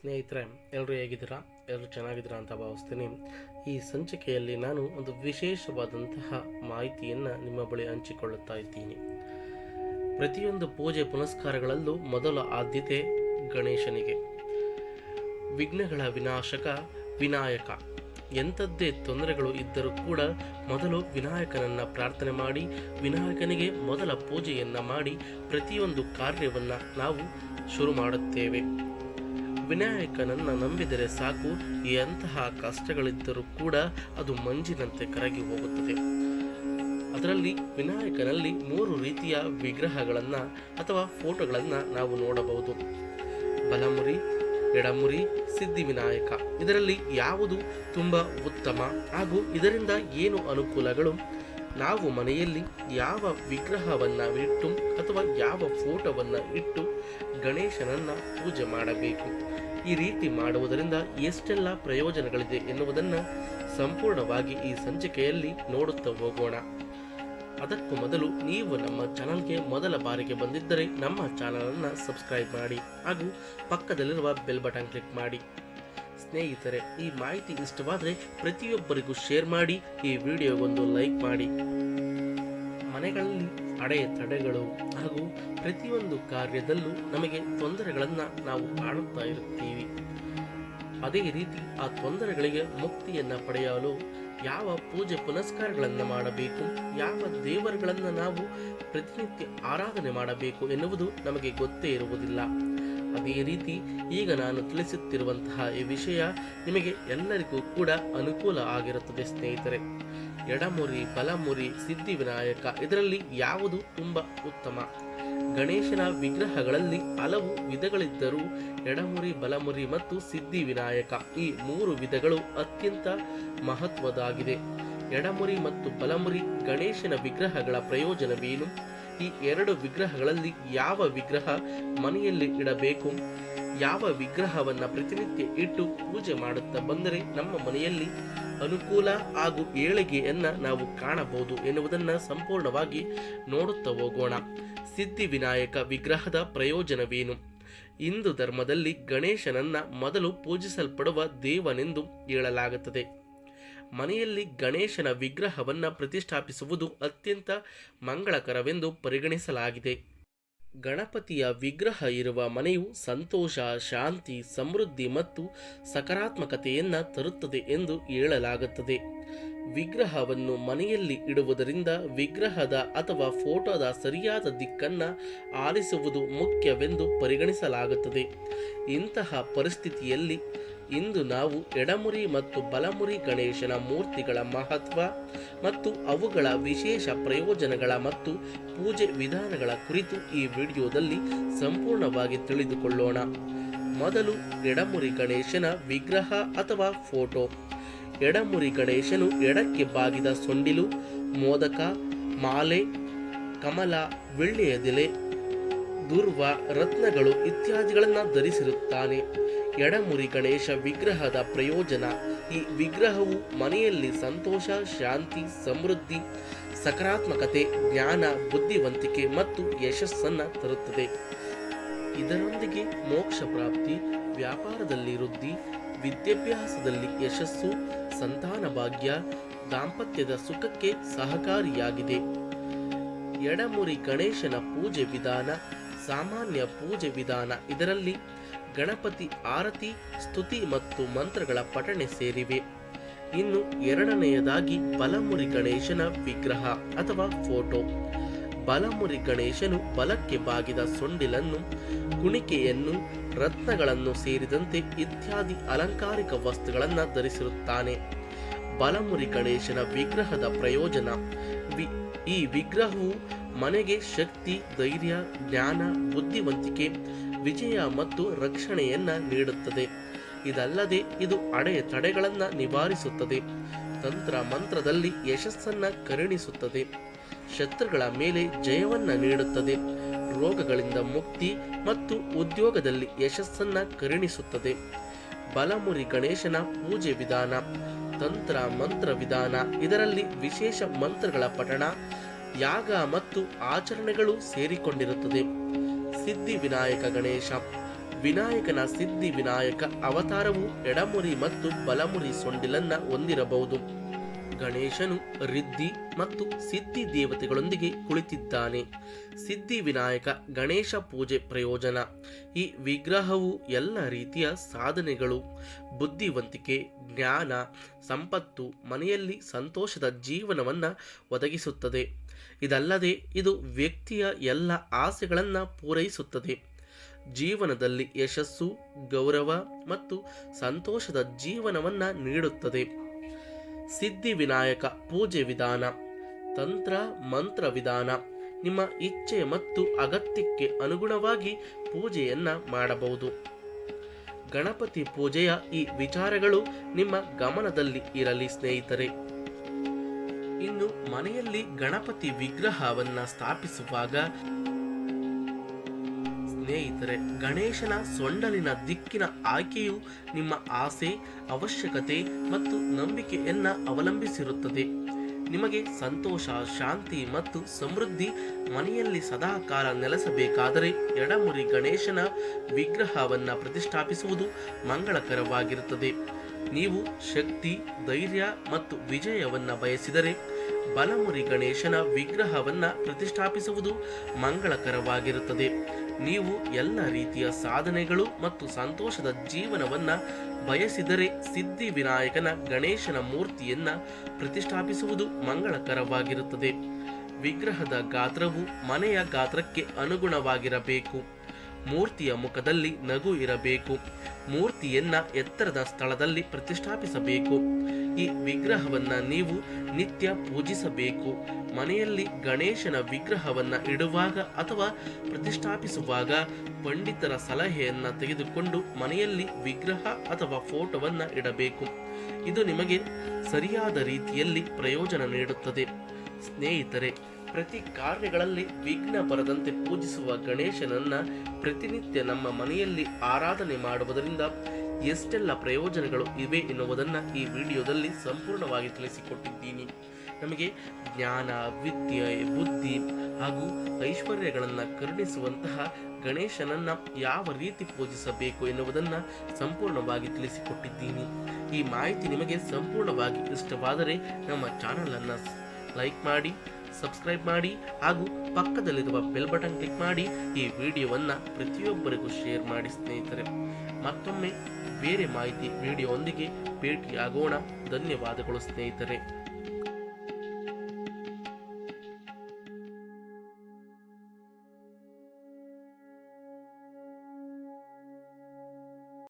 ಸ್ನೇಹಿತರೆ ಎಲ್ಲರೂ ಹೇಗಿದ್ದೀರಾ? ಎಲ್ಲರೂ ಚೆನ್ನಾಗಿದ್ದೀರಾ ಅಂತ ಭಾವಿಸ್ತೀನಿ. ಈ ಸಂಚಿಕೆಯಲ್ಲಿ ನಾನು ಒಂದು ವಿಶೇಷವಾದಂತಹ ಮಾಹಿತಿಯನ್ನು ನಿಮ್ಮ ಬಳಿ ಹಂಚಿಕೊಳ್ಳುತ್ತಾ ಇದ್ದೀನಿ. ಪ್ರತಿಯೊಂದು ಪೂಜೆ ಪುನಸ್ಕಾರಗಳಲ್ಲೂ ಮೊದಲ ಆದ್ಯತೆ ಗಣೇಶನಿಗೆ. ವಿಘ್ನಗಳ ವಿನಾಶಕ, ವಿನಾಯಕ. ಎಂಥದ್ದೇ ತೊಂದರೆಗಳು ಇದ್ದರೂ ಕೂಡ ಮೊದಲು ವಿನಾಯಕನನ್ನ ಪ್ರಾರ್ಥನೆ ಮಾಡಿ, ವಿನಾಯಕನಿಗೆ ಮೊದಲ ಪೂಜೆಯನ್ನು ಮಾಡಿ ಪ್ರತಿಯೊಂದು ಕಾರ್ಯವನ್ನ ನಾವು ಶುರು ಮಾಡುತ್ತೇವೆ. ವಿನಾಯಕನನ್ನ ನಂಬಿದರೆ ಸಾಕು. ಎಂತಹ ಕಷ್ಟಗಳಿದ್ದರೂ ಕೂಡ ಅದು ಮಂಜಿನಂತೆ ಕರಗಿ ಹೋಗುತ್ತದೆ. ಅದರಲ್ಲಿ ವಿನಾಯಕನಲ್ಲಿ ಮೂರು ರೀತಿಯ ವಿಗ್ರಹಗಳನ್ನು ಅಥವಾ ಫೋಟೋಗಳನ್ನು ನಾವು ನೋಡಬಹುದು. ಬಲಮುರಿ, ಎಡಮುರಿ ಸಿದ್ಧಿವಿನಾಯಕ ಇದರಲ್ಲಿ ಯಾವುದು ತುಂಬ ಉತ್ತಮ ಹಾಗೂ ಇದರಿಂದ ಏನು ಅನುಕೂಲಗಳು? ನಾವು ಮನೆಯಲ್ಲಿ ಯಾವ ವಿಗ್ರಹವನ್ನು ಇಟ್ಟು ಅಥವಾ ಯಾವ ಫೋಟೋವನ್ನು ಇಟ್ಟು ಗಣೇಶನನ್ನು ಪೂಜೆ ಮಾಡಬೇಕು. ಈ ರೀತಿ ಮಾಡುವುದರಿಂದ ಎಷ್ಟೆಲ್ಲ ಪ್ರಯೋಜನಗಳಿದೆ ಎನ್ನುವುದನ್ನು ಸಂಪೂರ್ಣವಾಗಿ ಈ ಸಂಚಿಕೆಯಲ್ಲಿ ನೋಡುತ್ತಾ ಹೋಗೋಣ. ಅದಕ್ಕೂ ಮೊದಲು ನೀವು ನಮ್ಮ ಚಾನಲ್ಗೆ ಮೊದಲ ಬಾರಿಗೆ ಬಂದಿದ್ದರೆ ನಮ್ಮ ಚಾನಲನ್ನು ಸಬ್ಸ್ಕ್ರೈಬ್ ಮಾಡಿ ಹಾಗೂ ಪಕ್ಕದಲ್ಲಿರುವ ಬೆಲ್ ಬಟನ್ ಕ್ಲಿಕ್ ಮಾಡಿ. ಸ್ನೇಹಿತರೆ, ಈ ಮಾಹಿತಿ ಇಷ್ಟವಾದರೆ ಪ್ರತಿಯೊಬ್ಬರಿಗೂ ಶೇರ್ ಮಾಡಿ, ಈ ವಿಡಿಯೋಗೊಂದು ಲೈಕ್ ಮಾಡಿ. ಮನೆಗಳಲ್ಲಿ ಅಡೆತಡೆಗಳು ಹಾಗೂ ಪ್ರತಿಯೊಂದು ಕಾರ್ಯದಲ್ಲೂ ನಮಗೆ ತೊಂದರೆಗಳನ್ನು ನಾವು ಕಾಣುತ್ತಾ ಇರುತ್ತೀವಿ. ಅದೇ ರೀತಿ ಆ ತೊಂದರೆಗಳಿಗೆ ಮುಕ್ತಿಯನ್ನು ಪಡೆಯಲು ಯಾವ ಪೂಜೆ ಪುನಸ್ಕಾರಗಳನ್ನು ಮಾಡಬೇಕು, ಯಾವ ದೇವರುಗಳನ್ನು ನಾವು ಪ್ರತಿನಿತ್ಯ ಆರಾಧನೆ ಮಾಡಬೇಕು ಎನ್ನುವುದು ನಮಗೆ ಗೊತ್ತೇ ಇರುವುದಿಲ್ಲ. ಅದೇ ರೀತಿ ಈಗ ನಾನು ತಿಳಿಸುತ್ತಿರುವಂತಹ ಈ ವಿಷಯ ನಿಮಗೆ ಎಲ್ಲರಿಗೂ ಕೂಡ ಅನುಕೂಲ ಆಗಿರುತ್ತದೆ, ಸ್ನೇಹಿತರೆ. ಎಡಮುರಿ, ಬಲಮುರಿ ಸಿದ್ಧಿವಿನಾಯಕ ಇದರಲ್ಲಿ ಯಾವುದು ತುಂಬ ಉತ್ತಮ. ಗಣೇಶನ ವಿಗ್ರಹಗಳಲ್ಲಿ ಹಲವು ವಿಧಗಳಿದ್ದರೂ ಎಡಮುರಿ, ಬಲಮುರಿ ಮತ್ತು ಸಿದ್ಧಿ ವಿನಾಯಕ ಈ ಮೂರು ವಿಧಗಳು ಅತ್ಯಂತ ಮಹತ್ವದಾಗಿದೆ ಎಡಮುರಿ ಮತ್ತು ಬಲಮುರಿ ಗಣೇಶನ ವಿಗ್ರಹಗಳ ಪ್ರಯೋಜನವೇನು? ಈ ಎರಡು ವಿಗ್ರಹಗಳಲ್ಲಿ ಯಾವ ವಿಗ್ರಹ ಮನೆಯಲ್ಲಿ ಇಡಬೇಕು? ಯಾವ ವಿಗ್ರಹವನ್ನ ಪ್ರತಿನಿತ್ಯ ಇಟ್ಟು ಪೂಜೆ ಮಾಡುತ್ತಾ ಬಂದರೆ ನಮ್ಮ ಮನೆಯಲ್ಲಿ ಅನುಕೂಲ ಹಾಗೂ ಏಳಿಗೆಯನ್ನ ನಾವು ಕಾಣಬಹುದು ಎನ್ನುವುದನ್ನು ಸಂಪೂರ್ಣವಾಗಿ ನೋಡುತ್ತಾ ಹೋಗೋಣ. ಸಿದ್ಧಿ ವಿನಾಯಕ ವಿಗ್ರಹದ ಪ್ರಯೋಜನವೇನು? ಹಿಂದೂ ಧರ್ಮದಲ್ಲಿ ಗಣೇಶನನ್ನ ಮೊದಲು ಪೂಜಿಸಲ್ಪಡುವ ದೇವನೆಂದು ಹೇಳಲಾಗುತ್ತದೆ. ಮನೆಯಲ್ಲಿ ಗಣೇಶನ ವಿಗ್ರಹವನ್ನು ಪ್ರತಿಷ್ಠಾಪಿಸುವುದು ಅತ್ಯಂತ ಮಂಗಳಕರವೆಂದು ಪರಿಗಣಿಸಲಾಗಿದೆ. ಗಣಪತಿಯ ವಿಗ್ರಹ ಇರುವ ಮನೆಯು ಸಂತೋಷ, ಶಾಂತಿ, ಸಮೃದ್ಧಿ ಮತ್ತು ಸಕಾರಾತ್ಮಕತೆಯನ್ನು ತರುತ್ತದೆ ಎಂದು ಹೇಳಲಾಗುತ್ತದೆ. ವಿಗ್ರಹವನ್ನು ಮನೆಯಲ್ಲಿ ಇಡುವುದರಿಂದ ವಿಗ್ರಹದ ಅಥವಾ ಫೋಟೋದ ಸರಿಯಾದ ದಿಕ್ಕನ್ನ ಆಲಿಸುವುದು ಮುಖ್ಯವೆಂದು ಪರಿಗಣಿಸಲಾಗುತ್ತದೆ. ಇಂತಹ ಪರಿಸ್ಥಿತಿಯಲ್ಲಿ ಇಂದು ನಾವು ಎಡಮುರಿ ಮತ್ತು ಬಲಮುರಿ ಗಣೇಶನ ಮೂರ್ತಿಗಳ ಮಹತ್ವ ಮತ್ತು ಅವುಗಳ ವಿಶೇಷ ಪ್ರಯೋಜನಗಳ ಮತ್ತು ಪೂಜೆ ವಿಧಾನಗಳ ಕುರಿತು ಈ ವಿಡಿಯೋದಲ್ಲಿ ಸಂಪೂರ್ಣವಾಗಿ ತಿಳಿದುಕೊಳ್ಳೋಣ. ಮೊದಲು ಎಡಮುರಿ ಗಣೇಶನ ವಿಗ್ರಹ ಅಥವಾ ಫೋಟೋ. ಎಡಮುರಿ ಗಣೇಶನು ಎಡಕ್ಕೆ ಬಾಗಿದ ಸೊಂಡಿಲು, ಮೋದಕ, ಮಾಲೆ, ಕಮಲ ಬೆಳ್ಳಿಯದೆಲೆ ದುರ್ವ ರತ್ನಗಳು ಇತ್ಯಾದಿಗಳನ್ನು ಧರಿಸಿರುತ್ತಾನೆ. ಎಡಮುರಿ ಗಣೇಶ ವಿಗ್ರಹದ ಪ್ರಯೋಜನ, ಈ ವಿಗ್ರಹವು ಮನೆಯಲ್ಲಿ ಸಂತೋಷ, ಶಾಂತಿ, ಸಮೃದ್ಧಿ, ಸಕಾರಾತ್ಮಕತೆ, ಜ್ಞಾನ, ಬುದ್ಧಿವಂತಿಕೆ ಮತ್ತು ಯಶಸ್ಸನ್ನು ತರುತ್ತದೆ. ಇದರೊಂದಿಗೆ ಮೋಕ್ಷ ಪ್ರಾಪ್ತಿ, ವ್ಯಾಪಾರದಲ್ಲಿ ವೃದ್ಧಿ, ವಿದ್ಯಾಭ್ಯಾಸದಲ್ಲಿ ಯಶಸ್ಸು, ಸಂತಾನ ಭಾಗ್ಯ, ದಾಂಪತ್ಯದ ಸುಖಕ್ಕೆ ಸಹಕಾರಿಯಾಗಿದೆ. ಎಡಮುರಿ ಗಣೇಶನ ಪೂಜೆ ವಿಧಾನ ಸಾಮಾನ್ಯ ಪೂಜೆ ವಿಧಾನ ಇದರಲ್ಲಿ ಗಣಪತಿ ಆರತಿ, ಸ್ತುತಿ ಮತ್ತು ಮಂತ್ರಗಳ ಪಠಣೆ ಸೇರಿವೆ. ಇನ್ನು ಎರಡನೆಯದಾಗಿ ಬಲಮುರಿ ಗಣೇಶನ ವಿಗ್ರಹ ಅಥವಾ ಫೋಟೋ. ಬಲಮುರಿ ಗಣೇಶನು ಬಲಕ್ಕೆ ಬಾಗಿದ ಸೊಂಡಿಲನ್ನು, ಕುಣಿಕೆಯನ್ನು, ರತ್ನಗಳನ್ನು ಸೇರಿದಂತೆ ಇತ್ಯಾದಿ ಅಲಂಕಾರಿಕ ವಸ್ತುಗಳನ್ನು ಧರಿಸಿರುತ್ತಾನೆ. ಬಲಮುರಿ ಗಣೇಶನ ವಿಗ್ರಹದ ಪ್ರಯೋಜನ ಈ ವಿಗ್ರಹವು ಮನೆಗೆ ಶಕ್ತಿ, ಧೈರ್ಯ, ಜ್ಞಾನ, ಬುದ್ಧಿವಂತಿಕೆ, ವಿಜಯ ಮತ್ತು ರಕ್ಷಣೆಯನ್ನ ನೀಡುತ್ತದೆ. ಇದಲ್ಲದೆ ಇದು ಅಡೆತಡೆಗಳನ್ನು ನಿವಾರಿಸುತ್ತದೆ. ತಂತ್ರ ಮಂತ್ರದಲ್ಲಿ ಯಶಸ್ಸನ್ನ ಕರುಣಿಸುತ್ತದೆ. ಶತ್ರುಗಳ ಮೇಲೆ ಜಯವನ್ನ ನೀಡುತ್ತದೆ. ರೋಗಗಳಿಂದ ಮುಕ್ತಿ ಮತ್ತು ಉದ್ಯೋಗದಲ್ಲಿ ಯಶಸ್ಸನ್ನ ಕರುಣಿಸುತ್ತದೆ. ಬಲಮುರಿ ಗಣೇಶನ ಪೂಜೆ ವಿಧಾನ, ತಂತ್ರ ಮಂತ್ರ ವಿಧಾನ, ಇದರಲ್ಲಿ ವಿಶೇಷ ಮಂತ್ರಗಳ ಪಠಣ ಯಾಗ ಮತ್ತು ಆಚರಣೆಗಳು ಸೇರಿಕೊಂಡಿರುತ್ತದೆ. ಸಿದ್ಧಿ ವಿನಾಯಕ ಗಣೇಶ, ವಿನಾಯಕನ ಸಿದ್ಧಿ ವಿನಾಯಕ ಅವತಾರವು ಎಡಮುರಿ ಮತ್ತು ಬಲಮುರಿ ಸೊಂಡಿಲನ್ನ ಹೊಂದಿರಬಹುದು. ಗಣೇಶನು ರಿದ್ಧಿ ಮತ್ತು ಸಿದ್ಧಿ ದೇವತೆಗಳೊಂದಿಗೆ ಕುಳಿತಿದ್ದಾನೆ. ಸಿದ್ಧಿ ವಿನಾಯಕ ಗಣೇಶ ಪೂಜೆ ಪ್ರಯೋಜನ. ಈ ವಿಗ್ರಹವು ಎಲ್ಲ ರೀತಿಯ ಸಾಧನೆಗಳು, ಬುದ್ಧಿವಂತಿಕೆ, ಜ್ಞಾನ, ಸಂಪತ್ತು, ಮನೆಯಲ್ಲಿ ಸಂತೋಷದ ಜೀವನವನ್ನು ಒದಗಿಸುತ್ತದೆ. ಇದಲ್ಲದೆ ಇದು ವ್ಯಕ್ತಿಯ ಎಲ್ಲ ಆಸೆಗಳನ್ನು ಪೂರೈಸುತ್ತದೆ. ಜೀವನದಲ್ಲಿ ಯಶಸ್ಸು, ಗೌರವ ಮತ್ತು ಸಂತೋಷದ ಜೀವನವನ್ನು ನೀಡುತ್ತದೆ. ಸಿದ್ಧಿ ವಿನಾಯಕ ಪೂಜೆ ವಿಧಾನ, ತಂತ್ರ ಮಂತ್ರ ವಿಧಾನ, ನಿಮ್ಮ ಇಚ್ಛೆ ಮತ್ತು ಅಗತ್ಯಕ್ಕೆ ಅನುಗುಣವಾಗಿ ಪೂಜೆಯನ್ನು ಮಾಡಬಹುದು. ಗಣಪತಿ ಪೂಜೆಯ ಈ ವಿಚಾರಗಳು ನಿಮ್ಮ ಗಮನದಲ್ಲಿ ಇರಲಿ ಸ್ನೇಹಿತರೆ. ಇನ್ನು ಮನೆಯಲ್ಲಿ ಗಣಪತಿ ವಿಗ್ರಹವನ್ನ ಸ್ಥಾಪಿಸುವಾಗ ಸ್ನೇಹಿತರೆ, ಗಣೇಶನ ಸೊಂಡಲಿನ ದಿಕ್ಕಿನ ಆಯ್ಕೆಯು ನಿಮ್ಮ ಆಸೆ, ಅವಶ್ಯಕತೆ ಮತ್ತು ನಂಬಿಕೆಯನ್ನ ಅವಲಂಬಿಸಿರುತ್ತದೆ. ನಿಮಗೆ ಸಂತೋಷ, ಶಾಂತಿ ಮತ್ತು ಸಮೃದ್ಧಿ ಮನೆಯಲ್ಲಿ ಸದಾಕಾಲ ನೆಲೆಸಬೇಕಾದರೆ ಎಡಮುರಿ ಗಣೇಶನ ವಿಗ್ರಹವನ್ನ ಪ್ರತಿಷ್ಠಾಪಿಸುವುದು ಮಂಗಳಕರವಾಗಿರುತ್ತದೆ. ನೀವು ಶಕ್ತಿ, ಧೈರ್ಯ ಮತ್ತು ವಿಜಯವನ್ನ ಬಯಸಿದರೆ ಬಲಮುರಿ ಗಣೇಶನ ವಿಗ್ರಹವನ್ನ ಪ್ರತಿಷ್ಠಾಪಿಸುವುದು ಮಂಗಳಕರವಾಗಿರುತ್ತದೆ. ನೀವು ಎಲ್ಲ ರೀತಿಯ ಸಾಧನೆಗಳು ಮತ್ತು ಸಂತೋಷದ ಜೀವನವನ್ನ ಬಯಸಿದರೆ ಸಿದ್ಧಿ ವಿನಾಯಕನ ಗಣೇಶನ ಮೂರ್ತಿಯನ್ನ ಪ್ರತಿಷ್ಠಾಪಿಸುವುದು ಮಂಗಳಕರವಾಗಿರುತ್ತದೆ. ವಿಗ್ರಹದ ಗಾತ್ರವು ಮನೆಯ ಗಾತ್ರಕ್ಕೆ ಅನುಗುಣವಾಗಿರಬೇಕು. ಮೂರ್ತಿಯ ಮುಖದಲ್ಲಿ ನಗು ಇರಬೇಕು. ಮೂರ್ತಿಯನ್ನ ಎತ್ತರದ ಸ್ಥಳದಲ್ಲಿ ಪ್ರತಿಷ್ಠಾಪಿಸಬೇಕು. ಈ ವಿಗ್ರಹವನ್ನ ನೀವು ನಿತ್ಯ ಪೂಜಿಸಬೇಕು. ಮನೆಯಲ್ಲಿ ಗಣೇಶನ ವಿಗ್ರಹವನ್ನ ಇಡುವಾಗ ಅಥವಾ ಪ್ರತಿಷ್ಠಾಪಿಸುವಾಗ ಪಂಡಿತರ ಸಲಹೆಯನ್ನ ತೆಗೆದುಕೊಂಡು ಮನೆಯಲ್ಲಿ ವಿಗ್ರಹ ಅಥವಾ ಫೋಟೋವನ್ನ ಇಡಬೇಕು. ಇದು ನಿಮಗೆ ಸರಿಯಾದ ರೀತಿಯಲ್ಲಿ ಪ್ರಯೋಜನ ನೀಡುತ್ತದೆ. ಸ್ನೇಹಿತರೆ ಪ್ರತಿ ಕಾರ್ಯಗಳಲ್ಲಿ ವಿಘ್ನ ಬರದಂತೆ ಪೂಜಿಸುವ ಗಣೇಶನನ್ನ ಪ್ರತಿನಿತ್ಯ ನಮ್ಮ ಮನೆಯಲ್ಲಿ ಆರಾಧನೆ ಮಾಡುವುದರಿಂದ ಎಷ್ಟೆಲ್ಲ ಪ್ರಯೋಜನಗಳು ಇವೆ ಎನ್ನುವುದನ್ನು ಈ ವಿಡಿಯೋದಲ್ಲಿ ಸಂಪೂರ್ಣವಾಗಿ ತಿಳಿಸಿಕೊಟ್ಟಿದ್ದೀನಿ. ನಮಗೆ ಜ್ಞಾನ, ವಿದ್ಯೆ, ಬುದ್ಧಿ ಹಾಗೂ ಐಶ್ವರ್ಯಗಳನ್ನು ಕರುಣಿಸುವಂತಹ ಗಣೇಶನನ್ನು ಯಾವ ರೀತಿ ಪೂಜಿಸಬೇಕು ಎನ್ನುವುದನ್ನು ಸಂಪೂರ್ಣವಾಗಿ ತಿಳಿಸಿಕೊಟ್ಟಿದ್ದೀನಿ. ಈ ಮಾಹಿತಿ ನಿಮಗೆ ಸಂಪೂರ್ಣವಾಗಿ ಇಷ್ಟವಾದರೆ ನಮ್ಮ ಚಾನಲನ್ನು ಲೈಕ್ ಮಾಡಿ ಸಬ್ಸ್ಕ್ರೈಬ್ ಮಾಡಿ, ಹಾಗೂ ಪಕ್ಕದಲ್ಲಿರುವ ಬೆಲ್ ಬಟನ್ ಕ್ಲಿಕ್ ಮಾಡಿ ಈ ವಿಡಿಯೋವನ್ನು ಪ್ರತಿಯೊಬ್ಬರಿಗೂ ಶೇರ್ ಮಾಡಿ ಸ್ನೇಹಿತರೆ. ಮತ್ತೊಮ್ಮೆ ಬೇರೆ ಮಾಹಿತಿ ವಿಡಿಯೋವೊಂದಿಗೆ ಭೇಟಿಯಾಗೋಣ. ಧನ್ಯವಾದಗಳು ಸ್ನೇಹಿತರೆ.